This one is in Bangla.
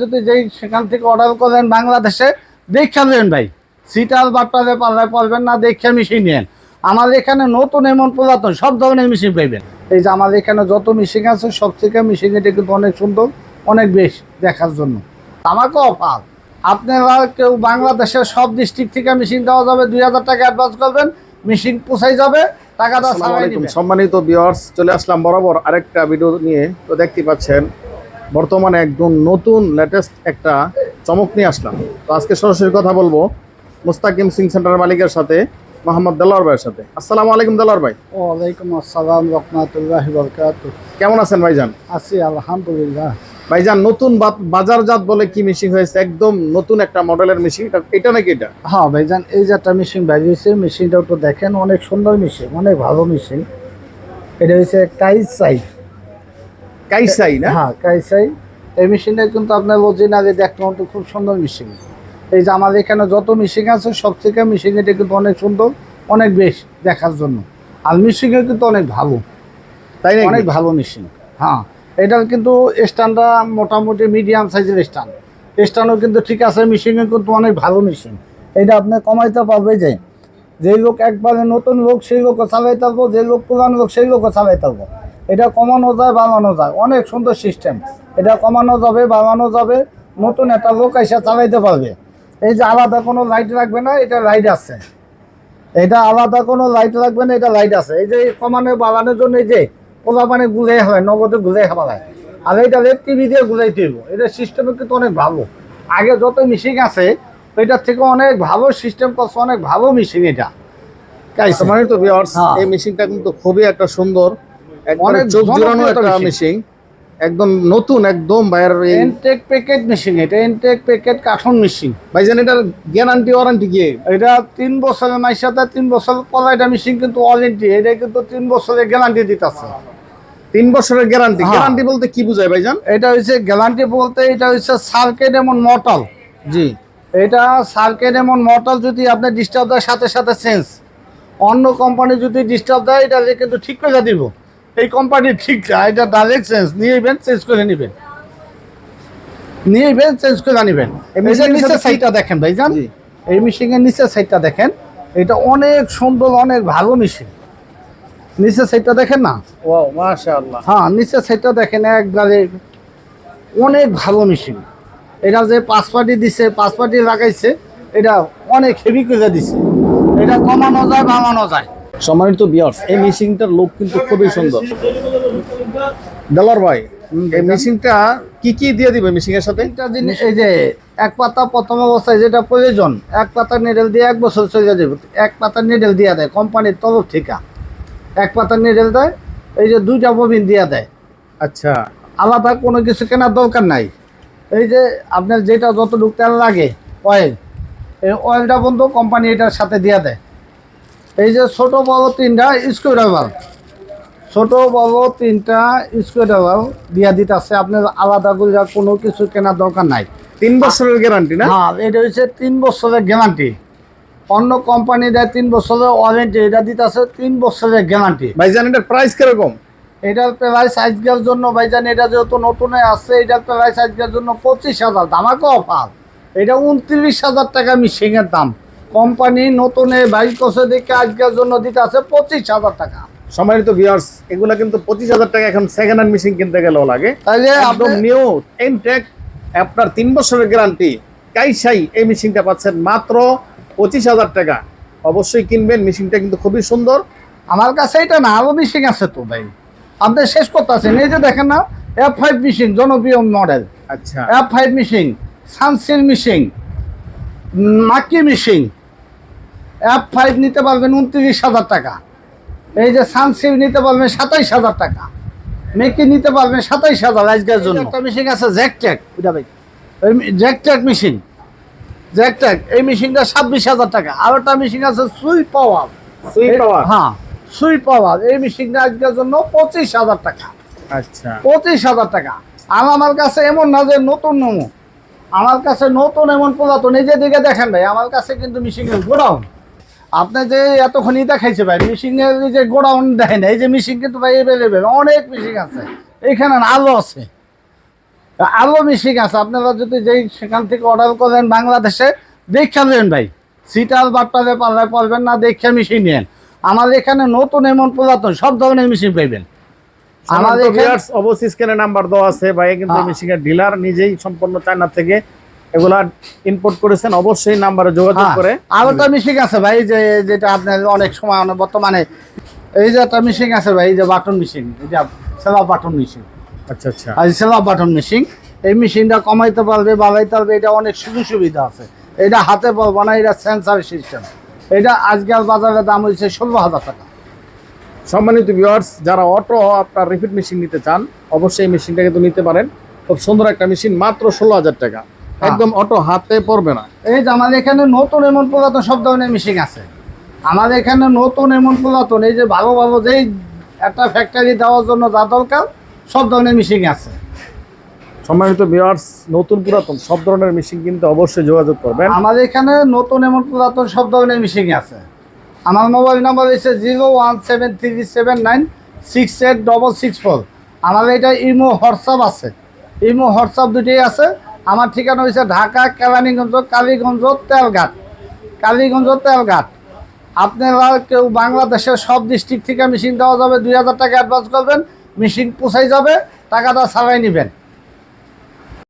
যদি যেই সেখান থেকে অর্ডার করেন বাংলাদেশে দেখা নেন ভাই। বাট্টারে পাল্লায় পারবেন না দেখে মেশিন নেন আমাদের এখানে নতুন এমন পুরাতন সব ধরনের মেশিন পাইবেন। এই যে আমাদের এখানে যত মেশিন আছে সব থেকে মেশিন এটা কিন্তু অনেক সুন্দর অনেক বেশ দেখার জন্য। আমাকে অফার। আপনারা কেউ বাংলাদেশের সব ডিস্ট্রিক্ট থেকে মেশিন দেওয়া যাবে দুই হাজার টাকা অ্যাডভান্স করবেন মেশিন পোষাই যাবে টাকাটা সম্মানিত ভিউয়ার্স চলে আসলাম বরাবর আরেকটা ভিডিও নিয়ে। তো দেখতে পাচ্ছেন বর্তমানে একদম নতুন লেটেস্ট একটা চমক নিয়ে আসলাম। তো আজকে সরাসরি কথা বলব মুস্তাকিম সিং সেন্টার মালিকের সাথে মোহাম্মদ দেলোয়ার ভাইয়ের সাথে। আসসালামু আলাইকুম দেলোয়ার ভাই। ওয়ালাইকুম আসসালাম রহমতুল্লাহ বরকাত কেমন আছেন ভাইজান? আছি আলহামদুলিল্লাহ। ভাইজান নতুন বাজারজাত বলে কি মেশিন হয়েছে? একদম নতুন একটা মডেলের মেশিন এটা নাকি এটা? হ্যাঁ ভাইজান এই যে একটা মেশিন বেরিয়েছে মেশিনটা একটু দেখেন অনেক সুন্দর মেশিন অনেক ভালো মেশিন এটা হয়েছে হচ্ছে কাইসাই কাইসাই না? হ্যাঁ কাইসাই। এই মেশিনটা কিন্তু আপনার অরিজিনালি দেখতে মতো খুব সুন্দর মেশিন এই যে আমাদের এখানে যত মেশিন আছে সব থেকে মেশিন এটা কিন্তু অনেক সুন্দর অনেক বেশ দেখার জন্য। আর মেশিনও কিন্তু অনেক ভালো। তাই অনেক ভালো মেশিন হ্যাঁ এটার কিন্তু স্ট্যান্ডটা মোটামুটি মিডিয়াম সাইজের স্ট্যান্ড স্ট্যান্ডও কিন্তু ঠিক আছে মেশিনও কিন্তু অনেক ভালো মেশিন এটা আপনি কমাইতে পারবে যে যে লোক একবারে নতুন লোক সেই লোকও চালাইতে পারব যে লোক পুরানো লোক সেই লোকও চালাইতে পারব। এটা কমানো যায় বাড়ানো যায়। অনেক সুন্দর সিস্টেম এটা কমানো যাবে বাড়ানো যাবে। নতুন একটা লোক এসে চালাইতে পারবে। এই যে আলাদা কোনো লাইট রাখবে না এটা লাইট আছে। এটা আলাদা কোনো লাইট লাগবে না এটা লাইট আছে। এই যে কমানো বাড়ানোর জন্য এই যে পোলা মানে গুলে হয় নগদে গুলে খাওয়া আর এটা লেট টিভি দিয়ে গুলাই দিব। এটা সিস্টেম কিন্তু অনেক ভালো। আগে যত মিশিং আছে এটার থেকে অনেক ভালো সিস্টেম করছে অনেক ভালো মিশিং এটা। কাইসা। সম্মানিত ভিউয়ার্স হ্যাঁ। এই মেশিনটা কিন্তু খুবই একটা সুন্দর। অনেক চোখ জোড়ানো একটা মেশিন একদম নতুন একদম ভাইয়ের এনটেক প্যাকেট মেশিন এটা এনটেক প্যাকেট কাঠন মেশিন ভাইজান এটার গ্যারান্টি ওয়ারেন্টি কি? এটা তিন বছরের মায়ের সাথে তিন বছর পর এটা মেশিন কিন্তু ওয়ারেন্টি এটা কিন্তু তিন বছরের গ্যারান্টি দিতেছে। তিন বছরের গ্যারান্টি। গ্যারান্টি বলতে কি বোঝায় ভাইজান? এটা হচ্ছে গ্যারান্টি বলতে এটা হচ্ছে সার্কেট এমন মটল জি। এটা সার্কেট এমন মটল যদি আপনি ডিস্টার্ব দেয় সাথে সাথে চেঞ্জ অন্য কোম্পানি যদি ডিস্টার্ব দেয় এটা কিন্তু ঠিক করে দিব। এই কোম্পানি ঠিক না এটা ডাইরেক্ট চেঞ্জ নিয়ে নেবেন চেঞ্জ করে নেবেন। নিয়ে নেবেন চেঞ্জ করে নেবেন নিচের সাইডটা দেখেন ভাইজান জি। এই মেশিনের নিচের সাইডটা দেখেন এটা অনেক সুন্দর অনেক ভালো মেশিন নিচের সাইডটা দেখেন না? ওয়াও মাশাআল্লাহ। হ্যাঁ নিচের সাইডটা দেখেন একবারে অনেক ভালো মেশিন এটা যে পাঁচ পাটি দিছে পাঁচ পাটি লাগাইছে এটা অনেক হেভি করে দিছে। এটা কমানো যায় বাড়ানো যায়। সম্মানিত বিয়ার্স এই মেশিনটার লুক কিন্তু খুবই সুন্দর। দেলার ভাই এই মেশিনটা কি কি দিয়ে দিবে মেশিনের সাথে? একটা জিনিস এই যে এক পাতা প্রথম অবস্থায় যেটা প্রয়োজন এক পাতা নেডেল দিয়ে এক বছর চলে যাবে। এক পাতা নেডেল দিয়ে দেয় কোম্পানির তরফ থেকে। এক পাতা নেডেল দেয় এই যে দুইটা ববিন দিয়ে দেয়। আচ্ছা। আলাদা কোনো কিছু কেনার দরকার নাই। এই যে আপনার যেটা যতটুকু তেল লাগে অয়েল এই অয়েলটা বন্ধু কোম্পানি এটার সাথে দিয়ে দেয়। এই যে ছোট বড় তিনটা স্কুইডাবল ছোট বড় তিনটা স্কুইডাবল দিয়া দিতে আছে আপনার আলাদা করে কোনো কিছু কেনার দরকার নাই। তিন বছরের গ্যারান্টি না? হ্যাঁ এটা হচ্ছে তিন বছরের গ্যারান্টি অন্য কোম্পানি দেয় তিন বছরের ওয়ারেন্টি এটা দিতে আছে তিন বছরের গ্যারান্টি ভাইজান এটার প্রাইস কীরকম? এটার প্রাইস আজকের জন্য ভাইজান এটা যেহেতু নতুনে আসছে এটার প্রাইস আজকের জন্য পঁচিশ হাজার। দামাকে অফার এটা উনত্রিশ হাজার টাকা মিশিংয়ের দাম। কোম্পানি নতুনে বাইক কষে দেখে আজকের জন্য দিতে আছে পঁচিশ হাজার টাকা। সম্মানিত ভিউয়ার্স এগুলা কিন্তু পঁচিশ হাজার টাকা এখন সেকেন্ড হ্যান্ড মেশিন কিনতে গেলেও লাগে। তাহলে একদম নিউ এনটেক আপনার তিন বছরের গ্যারান্টি কাইসাই এই মেশিনটা পাচ্ছেন মাত্র পঁচিশ হাজার টাকা। অবশ্যই কিনবেন মেশিনটা কিন্তু খুবই সুন্দর। আমার কাছে এটা না আরও মিশিং আছে তো ভাই। আপনি শেষ করতে আছেন এই যে দেখেন না এফ ফাইভ মিশিং জনপ্রিয় মডেল আচ্ছা। এফ ফাইভ মিশিং সানসিল মিশিং মাকি মিশিং এফ ফাইভ নিতে পারবেন উনত্রিশ হাজার টাকা। এই যে সানসিল নিতে পারবেন সাতাইশ হাজার টাকা। মেকি নিতে পারবেন সাতাইশ হাজার আজকের জন্য। একটা মেশিন আছে জ্যাকট্যাক ওইটা ভাই। জ্যাকট্যাক মেশিন জ্যাকট্যাক এই মেশিনটা ছাব্বিশ হাজার টাকা। আর একটা মেশিন আছে সুই পাওয়ার সুই পাওয়ার হ্যাঁ সুই পাওয়ার এই মেশিনটা আজকের জন্য পঁচিশ হাজার টাকা। আচ্ছা। পঁচিশ হাজার টাকা। আর আমার কাছে এমন না যে নতুন নমু আমার কাছে নতুন এমন পুরাতন। এই যে দিকে দেখেন ভাই আমার কাছে কিন্তু মিশিংয়ের গোডাউন। আপনি যে এতক্ষণই দেখাইছে ভাই মিশিংয়ের যে গোডাউন না এই যে মিশিং কিন্তু ভাই এভেলেবেল অনেক মিশিং আছে। এখানে আলো আছে। আলো মিশিং আছে আপনারা যদি যেই সেখান থেকে অর্ডার করেন বাংলাদেশে দেখা নেবেন ভাই। সিটার বাট্টারে পাল্লায় পারবেন না দেখে মেশিন নেন। আমাদের এখানে নতুন এমন পুরাতন সব ধরনের মেশিন পাইবেন। আমাদের অবশ্যই স্ক্রিনে নাম্বার দেওয়া আছে ভাই কিন্তু হ্যাঁ। মেশিনের ডিলার নিজেই সম্পূর্ণ চায়না থেকে এগুলা ইম্পোর্ট করেছেন অবশ্যই নাম্বারে যোগাযোগ হ্যাঁ, করে। আরও একটা মেশিন আছে ভাই যে যেটা আপনার অনেক সময় বর্তমানে এই যে একটা মেশিন আছে ভাই এই যে বাটন মেশিন এটা সেলা বাটন মেশিন আচ্ছা আচ্ছা। আর সেলা বাটন মেশিন এই মেশিনটা কমাইতে পারবে বাড়াইতে পারবে এটা অনেক সুযোগ সুবিধা আছে। এটা হাতে পারব না এটা সেন্সার সিস্টেম এটা আজকাল বাজারে দাম হয়েছে ষোলো হাজার টাকা। সম্মানিত ভিউয়ার্স যারা অটো আপনার রিপিট মেশিন নিতে চান অবশ্যই এই মেশিনটা কিন্তু নিতে পারেন। খুব সুন্দর একটা মেশিন মাত্র ষোলো হাজার টাকা। একদম অটো হাতে পড়বে না। এই যে আমাদের এখানে নতুন এমন পুরাতন সব ধরনের মেশিন আছে। আমাদের এখানে নতুন এমন পুরাতন এই যে ভালো ভালো যেই একটা ফ্যাক্টরি দেওয়ার জন্য যা দরকার সব ধরনের মেশিন আছে। সম্মানিত ভিউয়ার্স নতুন পুরাতন সব ধরনের মেশিন কিন্তু অবশ্যই যোগাযোগ করবেন। আমাদের এখানে নতুন এমন পুরাতন সব ধরনের মেশিন আছে। আমার মোবাইল নাম্বার হচ্ছে zero one seven three seven nine six eight double six four. আমার এটা ইমো হোয়াটসঅ্যাপ আছে। ইমো হোয়াটসঅ্যাপ দুটোই আছে। আমার ঠিকানা হয়েছে ঢাকা, কেরানীগঞ্জ, কালীগঞ্জ, তেলঘাট। কালীগঞ্জ, তেলঘাট। আপনারা কেউ বাংলাদেশের সব ডিস্ট্রিক্ট থেকে মেশিন দেওয়া যাবে, দুই হাজার টাকা অ্যাডভান্স করবেন মেশিন পোষাই যাবে, টাকাটা ছাড়াই নেবেন।